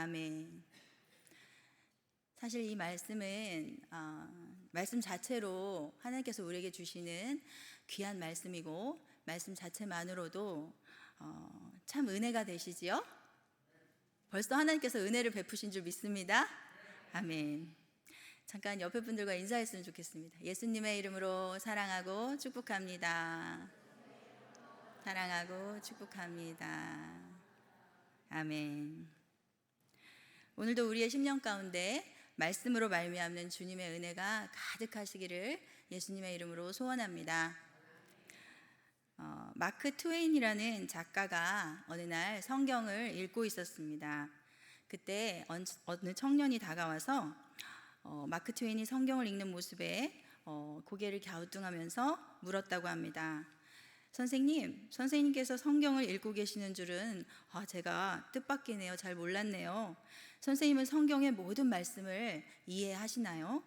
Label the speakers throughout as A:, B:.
A: 아멘. 사실 이 말씀은 어, 말씀 자체로 하나님께서 우리에게 주시는 귀한 말씀이고 말씀 자체만으로도 어, 참 은혜가 되시지요. 벌써 하나님께서 은혜를 베푸신 줄 믿습니다. 아멘. 잠깐 옆에 분들과 인사했으면 좋겠습니다. 예수님의 이름으로 사랑하고 축복합니다. 사랑하고 축복합니다. 아멘. 오늘도 우리의 심령 가운데 말씀으로 말미암는 주님의 은혜가 가득하시기를 예수님의 이름으로 소원합니다. 어, 마크 트웨인이라는 작가가 어느 날 성경을 읽고 있었습니다. 그때 어느 청년이 다가와서 어, 마크 트웨인이 성경을 읽는 모습에 어, 고개를 갸우뚱하면서 물었다고 합니다. 선생님, 선생님께서 성경을 읽고 계시는 줄은 아, 제가 뜻밖이네요. 잘 몰랐네요. 선생님은 성경의 모든 말씀을 이해하시나요?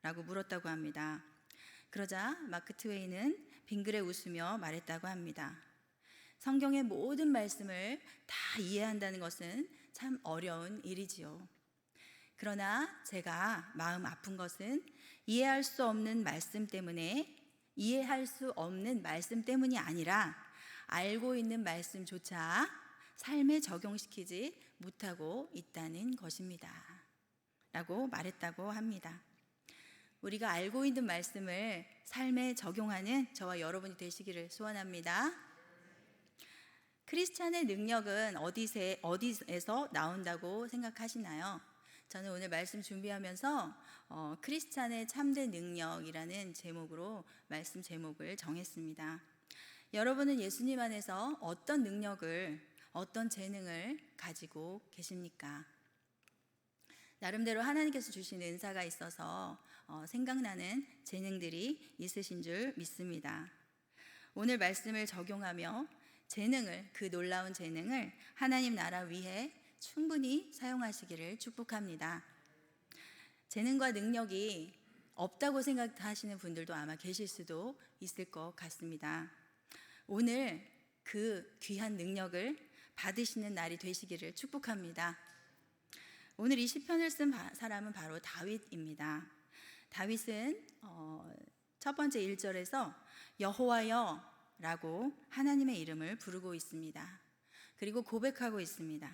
A: 라고 물었다고 합니다. 그러자 마크 트웨이는 빙그레 웃으며 말했다고 합니다. 성경의 모든 말씀을 다 이해한다는 것은 참 어려운 일이지요. 그러나 제가 마음 아픈 것은 이해할 수 없는 말씀 때문에 이해할 수 없는 말씀 때문이 아니라 알고 있는 말씀조차 삶에 적용시키지 못하고 있다는 것입니다. 라고 말했다고 합니다. 우리가 알고 있는 말씀을 삶에 적용하는 저와 여러분이 되시기를 소원합니다. 크리스찬의 능력은 어디서, 어디에서 나온다고 생각하시나요? 저는 오늘 말씀 준비하면서 어, 크리스찬의 참된 능력이라는 제목으로 말씀 제목을 정했습니다. 여러분은 예수님 안에서 어떤 능력을, 어떤 재능을 가지고 계십니까? 나름대로 하나님께서 주신 은사가 있어서 어, 생각나는 재능들이 있으신 줄 믿습니다. 오늘 말씀을 적용하며 재능을, 그 놀라운 재능을 하나님 나라 위해 충분히 사용하시기를 축복합니다. 재능과 능력이 없다고 생각하시는 분들도 아마 계실 수도 있을 것 같습니다. 오늘 그 귀한 능력을 받으시는 날이 되시기를 축복합니다. 오늘 이 시편을 쓴 사람은 바로 다윗입니다. 다윗은 어, 첫 번째 1절에서 여호와여라고 하나님의 이름을 부르고 있습니다. 그리고 고백하고 있습니다.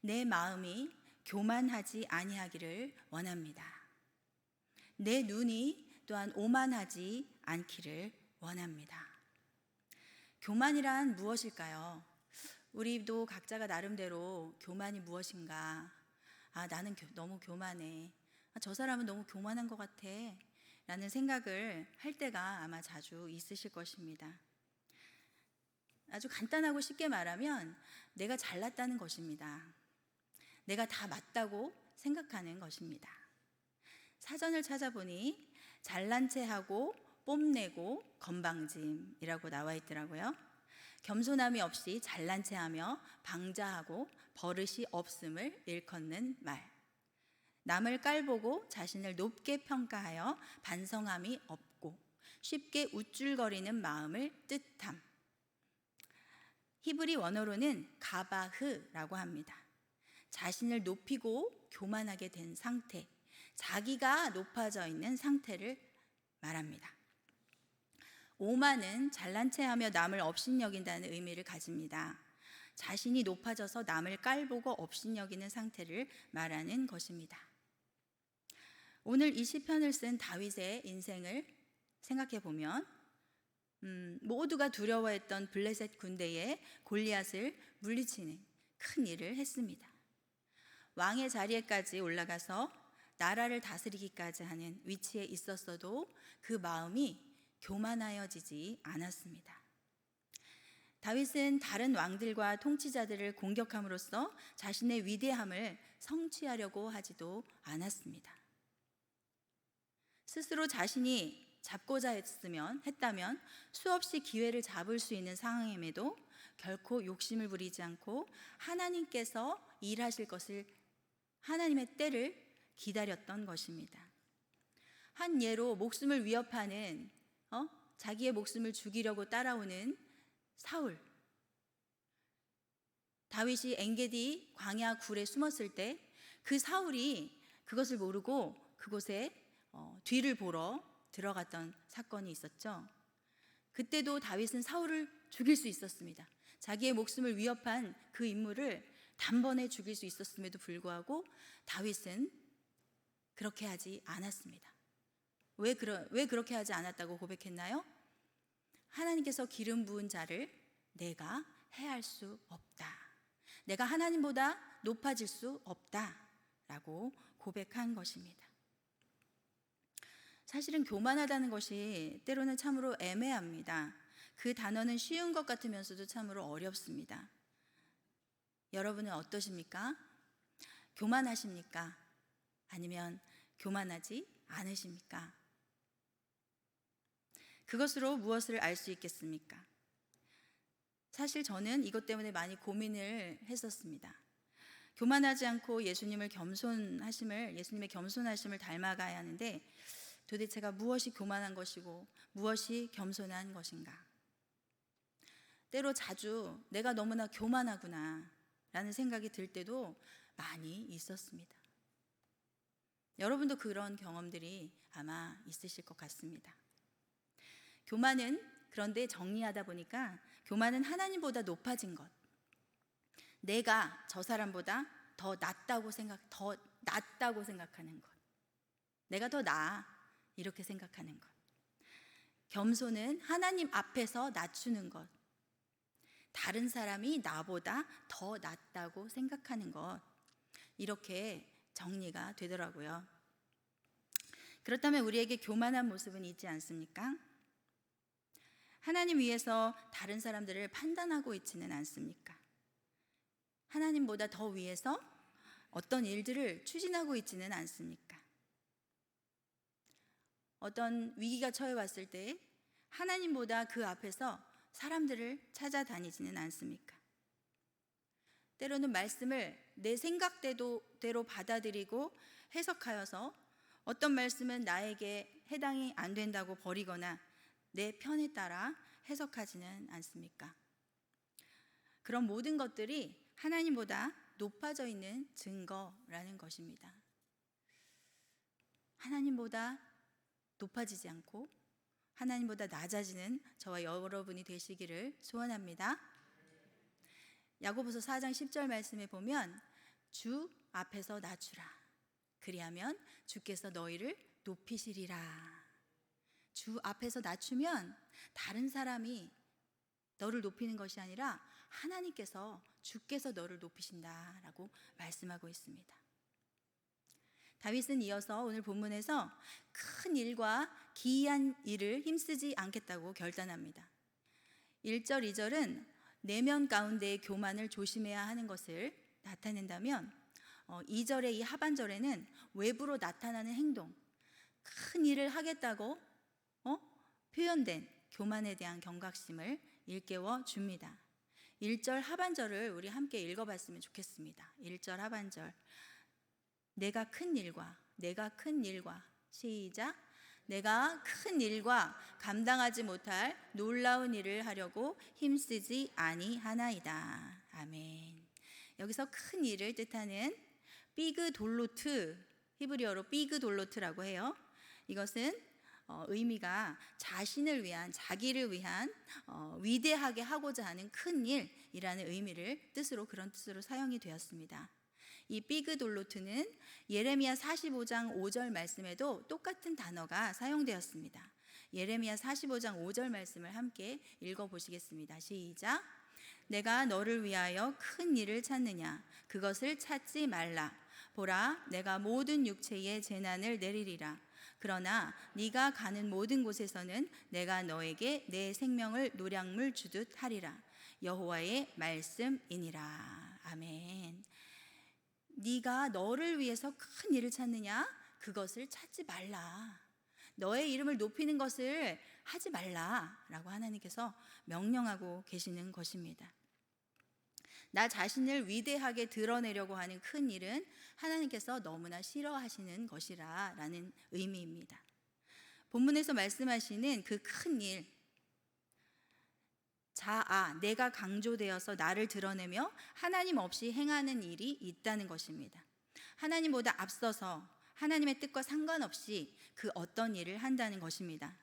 A: 내 마음이 교만하지 아니하기를 원합니다. 내 눈이 또한 오만하지 않기를 원합니다. 교만이란 무엇일까요? 우리도 각자가 나름대로 교만이 무엇인가 아, 나는 교, 너무 교만해. 아, 저 사람은 너무 교만한 것 같아. 라는 생각을 할 때가 아마 자주 있으실 것입니다. 아주 간단하고 쉽게 말하면 내가 잘났다는 것입니다. 내가 다 맞다고 생각하는 것입니다. 사전을 찾아보니 잘난 체 하고 뽐내고 건방짐이라고 나와 있더라고요. 겸손함이 없이 잘난 체하며 방자하고 버릇이 없음을 일컫는 말. 남을 깔보고 자신을 높게 평가하여 반성함이 없고 쉽게 우쭐거리는 마음을 뜻함. 히브리 원어로는 가바흐라고 합니다. 자신을 높이고 교만하게 된 상태, 자기가 높아져 있는 상태를 말합니다. 오만은 잘난 체하며 남을 업신여긴다는 의미를 가집니다. 자신이 높아져서 남을 깔보고 업신여기는 상태를 말하는 것입니다. 오늘 이 시편을 쓴 다윗의 인생을 생각해 보면 음, 모두가 두려워했던 블레셋 군대의 골리앗을 물리치는 큰 일을 했습니다. 왕의 자리에까지 올라가서 나라를 다스리기까지 하는 위치에 있었어도 그 마음이 교만하여지지 않았습니다. 다윗은 다른 왕들과 통치자들을 공격함으로써 자신의 위대함을 성취하려고 하지도 않았습니다. 스스로 자신이 잡고자 했으면 했다면 수없이 기회를 잡을 수 있는 상황임에도 결코 욕심을 부리지 않고 하나님께서 일하실 것을 하나님의 때를 기다렸던 것입니다. 한 예로 목숨을 위협하는 어? 자기의 목숨을 죽이려고 따라오는 사울. 다윗이 엔게디 광야 굴에 숨었을 때 그 사울이 그것을 모르고 그곳에 어, 뒤를 보러 들어갔던 사건이 있었죠. 그때도 다윗은 사울을 죽일 수 있었습니다. 자기의 목숨을 위협한 그 인물을 단번에 죽일 수 있었음에도 불구하고 다윗은 그렇게 하지 않았습니다. 왜, 그러, 왜 그렇게 하지 않았다고 고백했나요? 하나님께서 기름 부은 자를 내가 해할 수 없다. 내가 하나님보다 높아질 수 없다. 라고 고백한 것입니다. 사실은 교만하다는 것이 때로는 참으로 애매합니다. 그 단어는 쉬운 것 같으면서도 참으로 어렵습니다. 여러분은 어떠십니까? 교만하십니까? 아니면 교만하지 않으십니까? 그것으로 무엇을 알 수 있겠습니까? 사실 저는 이것 때문에 많이 고민을 했었습니다. 교만하지 않고 예수님을 겸손하심을 예수님의 겸손하심을 닮아가야 하는데 도대체가 무엇이 교만한 것이고 무엇이 겸손한 것인가? 때로 자주 내가 너무나 교만하구나 라는 생각이 들 때도 많이 있었습니다. 여러분도 그런 경험들이 아마 있으실 것 같습니다. 교만은 그런데 정리하다 보니까 교만은 하나님보다 높아진 것. 내가 저 사람보다 더 낫다고 생각, 더 낫다고 생각하는 것. 내가 더 나아. 이렇게 생각하는 것. 겸손은 하나님 앞에서 낮추는 것. 다른 사람이 나보다 더 낫다고 생각하는 것. 이렇게 정리가 되더라고요. 그렇다면 우리에게 교만한 모습은 있지 않습니까? 하나님 위에서 다른 사람들을 판단하고 있지는 않습니까? 하나님보다 더 위에서 어떤 일들을 추진하고 있지는 않습니까? 어떤 위기가 처해 왔을 때 하나님보다 그 앞에서 사람들을 찾아다니지는 않습니까? 때로는 말씀을 내 생각대로 받아들이고 해석하여서 어떤 말씀은 나에게 해당이 안 된다고 버리거나 내 편에 따라 해석하지는 않습니까? 그런 모든 것들이 하나님보다 높아져 있는 증거라는 것입니다. 하나님보다 높아지지 않고 하나님보다 낮아지는 저와 여러분이 되시기를 소원합니다. 야고보서 4장 10절 말씀에 보면 주 앞에서 낮추라. 그리하면 주께서 너희를 높이시리라. 주 앞에서 낮추면 다른 사람이 너를 높이는 것이 아니라 하나님께서 주께서 너를 높이신다라고 말씀하고 있습니다. 다윗은 이어서 오늘 본문에서 큰 일과 기이한 일을 힘쓰지 않겠다고 결단합니다. 1절, 2절은 내면 가운데의 교만을 조심해야 하는 것을 나타낸다면 2절의 어, 이 하반절에는 외부로 나타나는 행동, 큰 일을 하겠다고 어? 표현된 교만에 대한 경각심을 일깨워 줍니다. 1절 하반절을 우리 함께 읽어봤으면 좋겠습니다. 1절 하반절. 내가 큰 일과, 내가 큰 일과, 시작. 내가 큰 일과 감당하지 못할 놀라운 일을 하려고 힘쓰지 아니하나이다. 아멘. 여기서 큰 일을 뜻하는 비그 돌로트, 히브리어로 비그 돌로트라고 해요. 이것은 어, 의미가 자신을 위한 자기를 위한 어, 위대하게 하고자 하는 큰 일이라는 의미를 뜻으로 그런 뜻으로 사용이 되었습니다. 이 비그돌로트는 예레미야 45장 5절 말씀에도 똑같은 단어가 사용되었습니다. 예레미야 45장 5절 말씀을 함께 읽어 보시겠습니다. 시작. 내가 너를 위하여 큰 일을 찾느냐 그것을 찾지 말라 보라 내가 모든 육체의 재난을 내리리라 그러나 네가 가는 모든 곳에서는 내가 너에게 내 생명을 노량물 주듯 하리라. 여호와의 말씀이니라. 아멘. 네가 너를 위해서 큰 일을 찾느냐? 그것을 찾지 말라. 너의 이름을 높이는 것을 하지 말라라고 하나님께서 명령하고 계시는 것입니다. 나 자신을 위대하게 드러내려고 하는 큰 일은 하나님께서 너무나 싫어하시는 것이라 라는 의미입니다. 본문에서 말씀하시는 그 큰 일, 자아, 내가 강조되어서 나를 드러내며 하나님 없이 행하는 일이 있다는 것입니다. 하나님보다 앞서서 하나님의 뜻과 상관없이 그 어떤 일을 한다는 것입니다.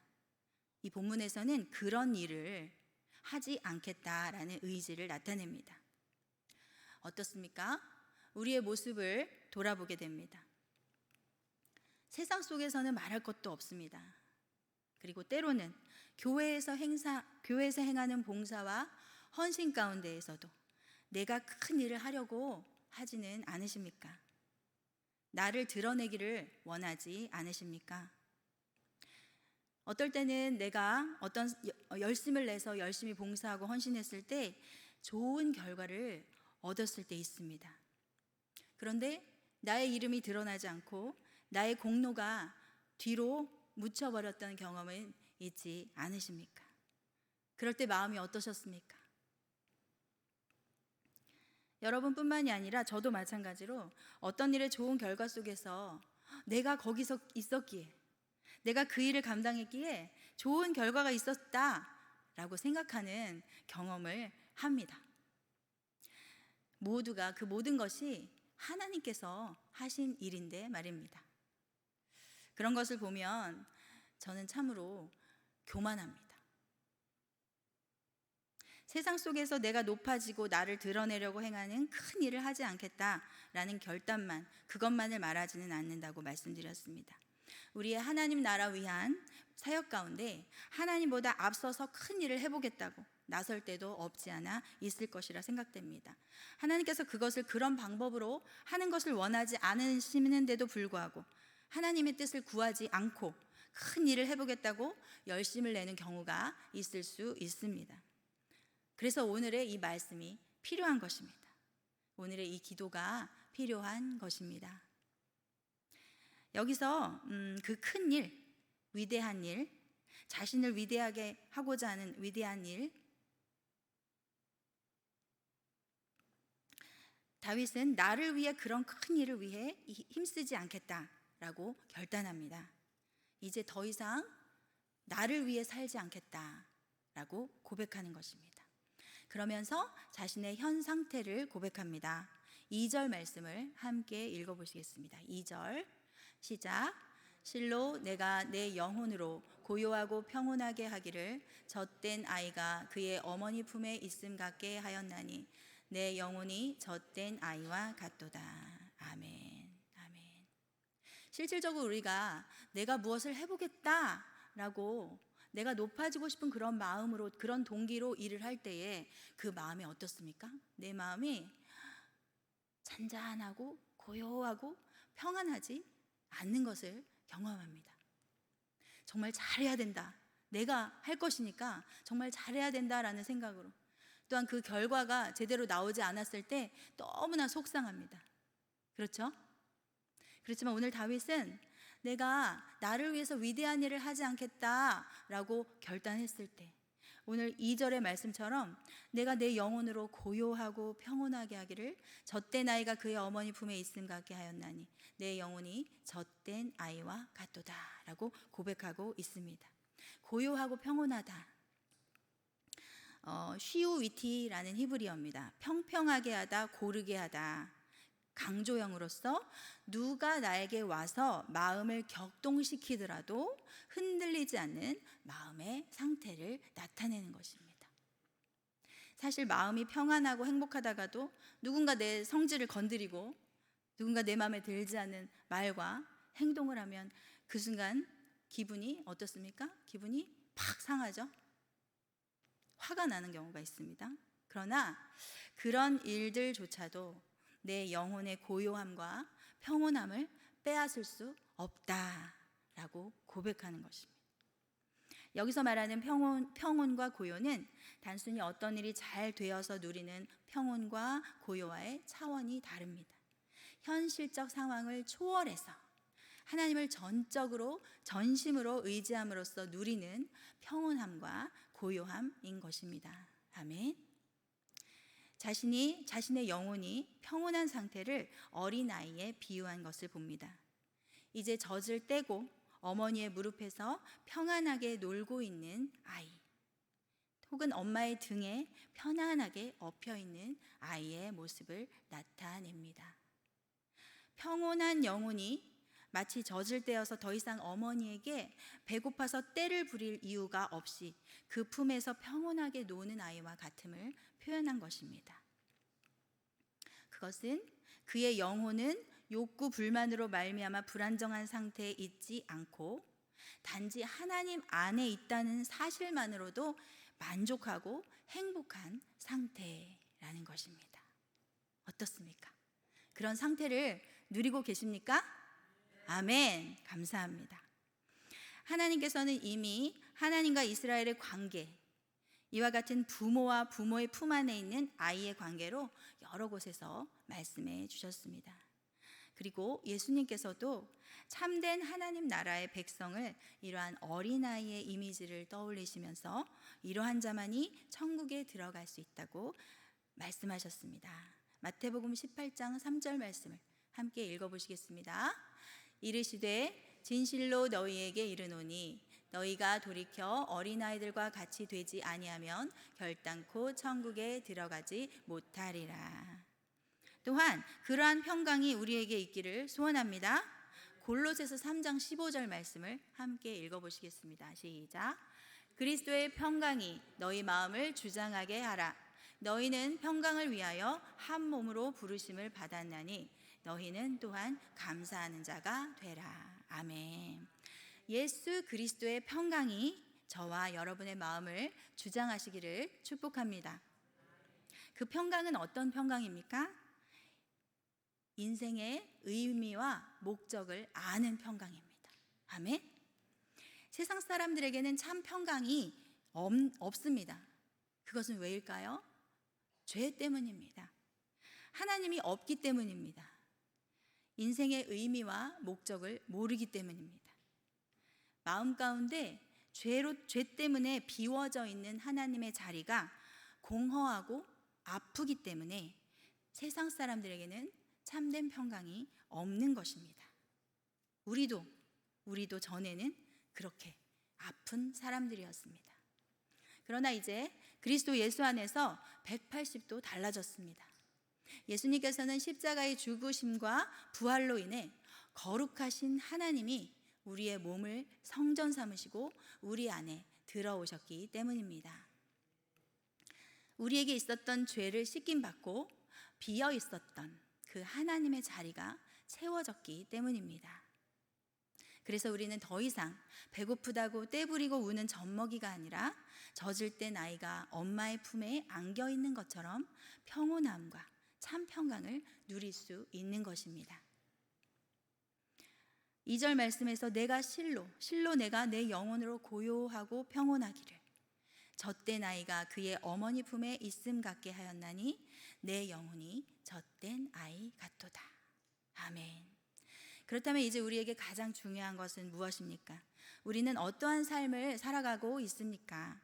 A: 이 본문에서는 그런 일을 하지 않겠다라는 의지를 나타냅니다. 어떻습니까? 우리의 모습을 돌아보게 됩니다. 세상 속에서는 말할 것도 없습니다. 그리고 때로는 교회에서 행사, 교회에서 행하는 봉사와 헌신 가운데에서도 내가 큰 일을 하려고 하지는 않으십니까? 나를 드러내기를 원하지 않으십니까? 어떨 때는 내가 어떤 열심을 내서 열심히 봉사하고 헌신했을 때 좋은 결과를 얻었을 때 있습니다. 그런데 나의 이름이 드러나지 않고 나의 공로가 뒤로 묻혀버렸던 경험은 있지 않으십니까? 그럴 때 마음이 어떠셨습니까? 여러분뿐만이 아니라 저도 마찬가지로 어떤 일의 좋은 결과 속에서 내가 거기서 있었기에 내가 그 일을 감당했기에 좋은 결과가 있었다라고 생각하는 경험을 합니다. 모두가 그 모든 것이 하나님께서 하신 일인데 말입니다. 그런 것을 보면 저는 참으로 교만합니다. 세상 속에서 내가 높아지고 나를 드러내려고 행하는 큰 일을 하지 않겠다라는 결단만, 그것만을 말하지는 않는다고 말씀드렸습니다. 우리의 하나님 나라 위한 사역 가운데 하나님보다 앞서서 큰 일을 해보겠다고 나설 때도 없지 않아 있을 것이라 생각됩니다. 하나님께서 그것을 그런 방법으로 하는 것을 원하지 않으시는데도 불구하고 하나님의 뜻을 구하지 않고 큰 일을 해보겠다고 열심을 내는 경우가 있을 수 있습니다. 그래서 오늘의 이 말씀이 필요한 것입니다. 오늘의 이 기도가 필요한 것입니다. 여기서 음, 그큰 일, 위대한 일, 자신을 위대하게 하고자 하는 위대한 일, 다윗은 나를 위해 그런 큰 일을 위해 힘쓰지 않겠다라고 결단합니다. 이제 더 이상 나를 위해 살지 않겠다라고 고백하는 것입니다. 그러면서 자신의 현 상태를 고백합니다. 2절 말씀을 함께 읽어보시겠습니다. 2절 시작. 실로 내가 내 영혼으로 고요하고 평온하게 하기를 젖된 아이가 그의 어머니 품에 있음 같게 하였나니 내 영혼이 젖된 아이와 같도다. 아멘. 아멘. 실질적으로 우리가 내가 무엇을 해보겠다라고 내가 높아지고 싶은 그런 마음으로 그런 동기로 일을 할 때에 그 마음이 어떻습니까? 내 마음이 잔잔하고 고요하고 평안하지 않는 것을 경험합니다. 정말 잘해야 된다. 내가 할 것이니까 정말 잘해야 된다라는 생각으로 또한 그 결과가 제대로 나오지 않았을 때 너무나 속상합니다. 그렇죠? 그렇지만 오늘 다윗은 내가 나를 위해서 위대한 일을 하지 않겠다라고 결단했을 때 오늘 2절의 말씀처럼 내가 내 영혼으로 고요하고 평온하게 하기를 젖된 아이가 그의 어머니 품에 있음 같게 하였나니 내 영혼이 젖된 아이와 같도다 라고 고백하고 있습니다. 고요하고 평온하다. 어, 쉬우위티라는 히브리어입니다. 평평하게 하다, 고르게 하다. 강조형으로서 누가 나에게 와서 마음을 격동시키더라도 흔들리지 않는 마음의 상태를 나타내는 것입니다. 사실 마음이 평안하고 행복하다가도 누군가 내 성질을 건드리고 누군가 내 마음에 들지 않는 말과 행동을 하면 그 순간 기분이 어떻습니까? 기분이 팍 상하죠? 화가 나는 경우가 있습니다. 그러나 그런 일들조차도 내 영혼의 고요함과 평온함을 빼앗을 수 없다라고 고백하는 것입니다. 여기서 말하는 평온, 평온과 고요는 단순히 어떤 일이 잘 되어서 누리는 평온과 고요와의 차원이 다릅니다. 현실적 상황을 초월해서 하나님을 전적으로 전심으로 의지함으로써 누리는 평온함과 고요함인 것입니다. 아멘. 자신이 자신의 영혼이 평온한 상태를 어린 아이에 비유한 것을 봅니다. 이제 젖을 떼고 어머니의 무릎에서 평안하게 놀고 있는 아이. 혹은 엄마의 등에 편안하게 엎여 있는 아이의 모습을 나타냅니다. 평온한 영혼이 마치 젖을 떼어서 더 이상 어머니에게 배고파서 때를 부릴 이유가 없이 그 품에서 평온하게 노는 아이와 같음을 표현한 것입니다. 그것은 그의 영혼은 욕구 불만으로 말미암아 불안정한 상태에 있지 않고 단지 하나님 안에 있다는 사실만으로도 만족하고 행복한 상태라는 것입니다. 어떻습니까? 그런 상태를 누리고 계십니까? 아멘. 감사합니다. 하나님께서는 이미 하나님과 이스라엘의 관계, 이와 같은 부모와 부모의 품 안에 있는 아이의 관계로 여러 곳에서 말씀해 주셨습니다. 그리고 예수님께서도 참된 하나님 나라의 백성을 이러한 어린아이의 이미지를 떠올리시면서 이러한 자만이 천국에 들어갈 수 있다고 말씀하셨습니다. 마태복음 18장 3절 말씀을 함께 읽어보시겠습니다. 이르시되 진실로 너희에게 이르노니 너희가 돌이켜 어린아이들과 같이 되지 아니하면 결단코 천국에 들어가지 못하리라. 또한 그러한 평강이 우리에게 있기를 소원합니다. 골로새서 3장 15절 말씀을 함께 읽어 보시겠습니다. 시작. 그리스도의 평강이 너희 마음을 주장하게 하라. 너희는 평강을 위하여 한 몸으로 부르심을 받았나니 너희는 또한 감사하는 자가 되라. 아멘. 예수 그리스도의 평강이 저와 여러분의 마음을 주장하시기를 축복합니다. 그 평강은 어떤 평강입니까? 인생의 의미와 목적을 아는 평강입니다. 아멘. 세상 사람들에게는 참 평강이 없습니다. 그것은 왜일까요? 죄 때문입니다. 하나님이 없기 때문입니다. 인생의 의미와 목적을 모르기 때문입니다. 마음 가운데 죄로 죄 때문에 비워져 있는 하나님의 자리가 공허하고 아프기 때문에 세상 사람들에게는 참된 평강이 없는 것입니다. 우리도 우리도 전에는 그렇게 아픈 사람들이었습니다. 그러나 이제 그리스도 예수 안에서 180도 달라졌습니다. 예수님께서는 십자가의 죽으심과 부활로 인해 거룩하신 하나님이 우리의 몸을 성전 삼으시고 우리 안에 들어오셨기 때문입니다. 우리에게 있었던 죄를 씻김 받고 비어 있었던 그 하나님의 자리가 채워졌기 때문입니다. 그래서 우리는 더 이상 배고프다고 떼부리고 우는 젖먹이가 아니라 젖을 땐 아이가 엄마의 품에 안겨 있는 것처럼 평온함과 참 평강을 누릴 수 있는 것입니다. 2절 말씀에서 내가 실로 실로 내가 내 영혼으로 고요하고 평온하기를 젖된 아이가 그의 어머니 품에 있음 같게 하였나니 내 영혼이 젖된 아이 같도다. 아멘. 그렇다면 이제 우리에게 가장 중요한 것은 무엇입니까? 우리는 어떠한 삶을 살아가고 있습니까?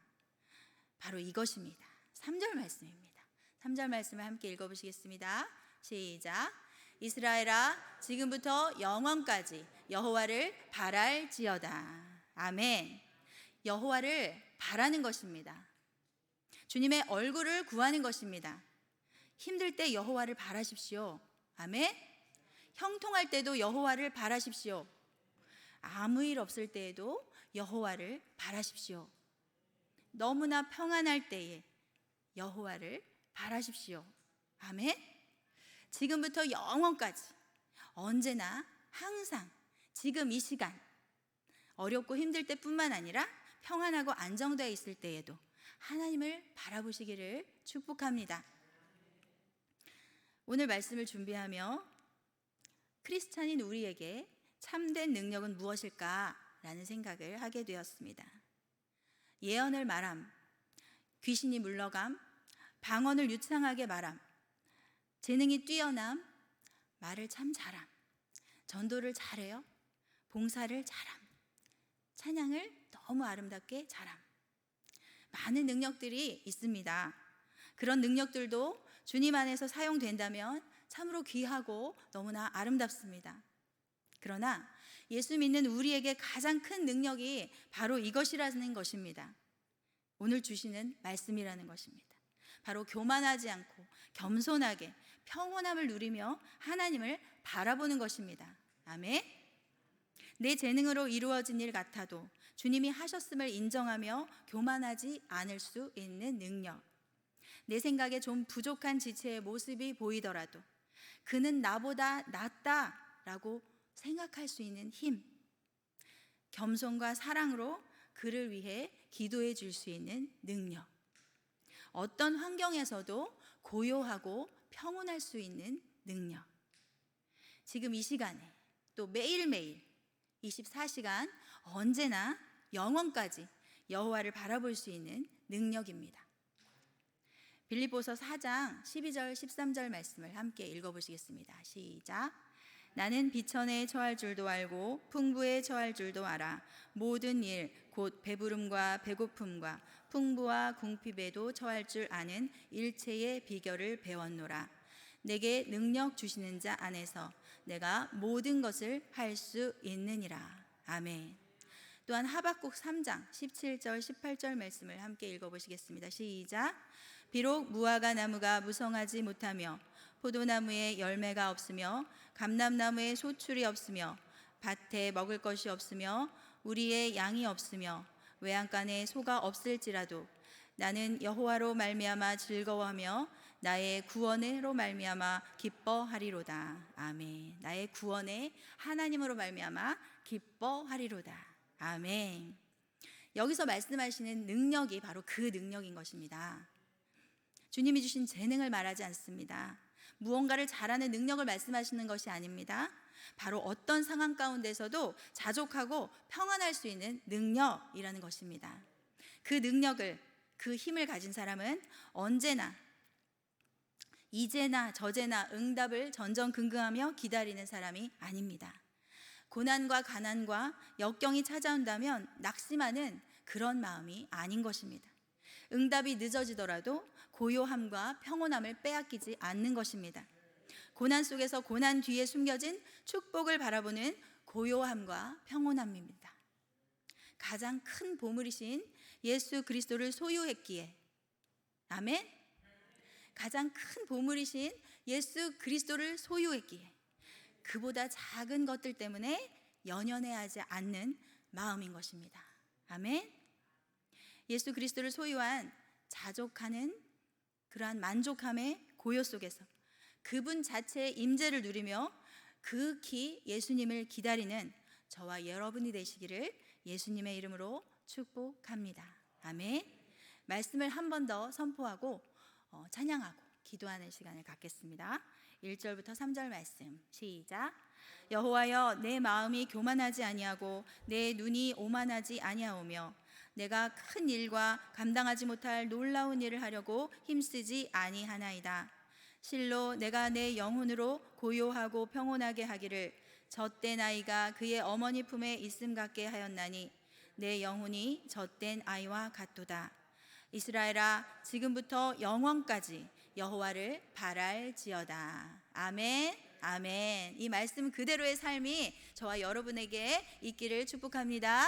A: 바로 이것입니다. 3절 말씀입니다. 3절 말씀을 함께 읽어보시겠습니다. 시작. 이스라엘아, 지금부터 영원까지 여호와를 바랄지어다. 아멘. 여호와를 바라는 것입니다. 주님의 얼굴을 구하는 것입니다. 힘들 때 여호와를 바라십시오. 아멘. 형통할 때도 여호와를 바라십시오. 아무 일 없을 때에도 여호와를 바라십시오. 너무나 평안할 때에 여호와를 바라십시오. 아멘. 지금부터 영원까지 언제나 항상 지금 이 시간 어렵고 힘들 때뿐만 아니라 평안하고 안정되어 있을 때에도 하나님을 바라보시기를 축복합니다. 오늘 말씀을 준비하며 크리스찬인 우리에게 참된 능력은 무엇일까라는 생각을 하게 되었습니다. 예언을 말함, 귀신이 물러감, 방언을 유창하게 말함, 재능이 뛰어남, 말을 참 잘함, 전도를 잘해요, 봉사를 잘함, 찬양을 너무 아름답게 잘함. 많은 능력들이 있습니다. 그런 능력들도 주님 안에서 사용된다면 참으로 귀하고 너무나 아름답습니다. 그러나 예수 믿는 우리에게 가장 큰 능력이 바로 이것이라는 것입니다. 오늘 주시는 말씀이라는 것입니다. 바로 교만하지 않고 겸손하게 평온함을 누리며 하나님을 바라보는 것입니다. 아멘. 내 재능으로 이루어진 일 같아도 주님이 하셨음을 인정하며 교만하지 않을 수 있는 능력. 내 생각에 좀 부족한 지체의 모습이 보이더라도 그는 나보다 낫다라고 생각할 수 있는 힘. 겸손과 사랑으로 그를 위해 기도해 줄 수 있는 능력. 어떤 환경에서도 고요하고 평온할 수 있는 능력. 지금 이 시간에 또 매일매일 24시간 언제나 영원까지 여호와를 바라볼 수 있는 능력입니다. 빌립보서 4장 12절 13절 말씀을 함께 읽어 보시겠습니다. 시작. 나는 비천에 처할 줄도 알고 풍부에 처할 줄도 알아 모든 일 곧 배부름과 배고픔과 풍부와 궁핍에도 처할 줄 아는 일체의 비결을 배웠노라. 내게 능력 주시는 자 안에서 내가 모든 것을 할 수 있느니라. 아멘. 또한 하박국 3장 17절 18절 말씀을 함께 읽어 보시겠습니다. 시작. 비록 무화과 나무가 무성하지 못하며 포도나무에 열매가 없으며 감람나무에 소출이 없으며 밭에 먹을 것이 없으며 우리의 양이 없으며 외양간에 소가 없을지라도 나는 여호와로 말미암아 즐거워하며 나의 구원으로 말미암아 기뻐하리로다. 아멘. 나의 구원에 하나님으로 말미암아 기뻐하리로다. 아멘. 여기서 말씀하시는 능력이 바로 그 능력인 것입니다. 주님이 주신 재능을 말하지 않습니다. 무언가를 잘하는 능력을 말씀하시는 것이 아닙니다. 바로 어떤 상황 가운데서도 자족하고 평안할 수 있는 능력이라는 것입니다. 그 능력을, 그 힘을 가진 사람은 언제나 이제나 저제나 응답을 전전긍긍하며 기다리는 사람이 아닙니다. 고난과 가난과 역경이 찾아온다면 낙심하는 그런 마음이 아닌 것입니다. 응답이 늦어지더라도 고요함과 평온함을 빼앗기지 않는 것입니다. 고난 속에서 고난 뒤에 숨겨진 축복을 바라보는 고요함과 평온함입니다. 가장 큰 보물이신 예수 그리스도를 소유했기에 아멘. 가장 큰 보물이신 예수 그리스도를 소유했기에 그보다 작은 것들 때문에 연연해하지 않는 마음인 것입니다. 아멘. 예수 그리스도를 소유한 자족하는 그러한 만족함의 고요 속에서 그분 자체의 임재를 누리며 극히 예수님을 기다리는 저와 여러분이 되시기를 예수님의 이름으로 축복합니다. 아멘. 말씀을 한 번 더 선포하고 어, 찬양하고 기도하는 시간을 갖겠습니다. 1절부터 3절 말씀 시작. 여호와여 내 마음이 교만하지 아니하고 내 눈이 오만하지 아니하오며 내가 큰 일과 감당하지 못할 놀라운 일을 하려고 힘쓰지 아니하나이다. 실로 내가 내 영혼으로 고요하고 평온하게 하기를 젖된 아이가 그의 어머니 품에 있음 같게 하였나니 내 영혼이 젖된 아이와 같도다. 이스라엘아 지금부터 영원까지 여호와를 바랄지어다. 아멘. 아멘. 이 말씀 그대로의 삶이 저와 여러분에게 있기를 축복합니다.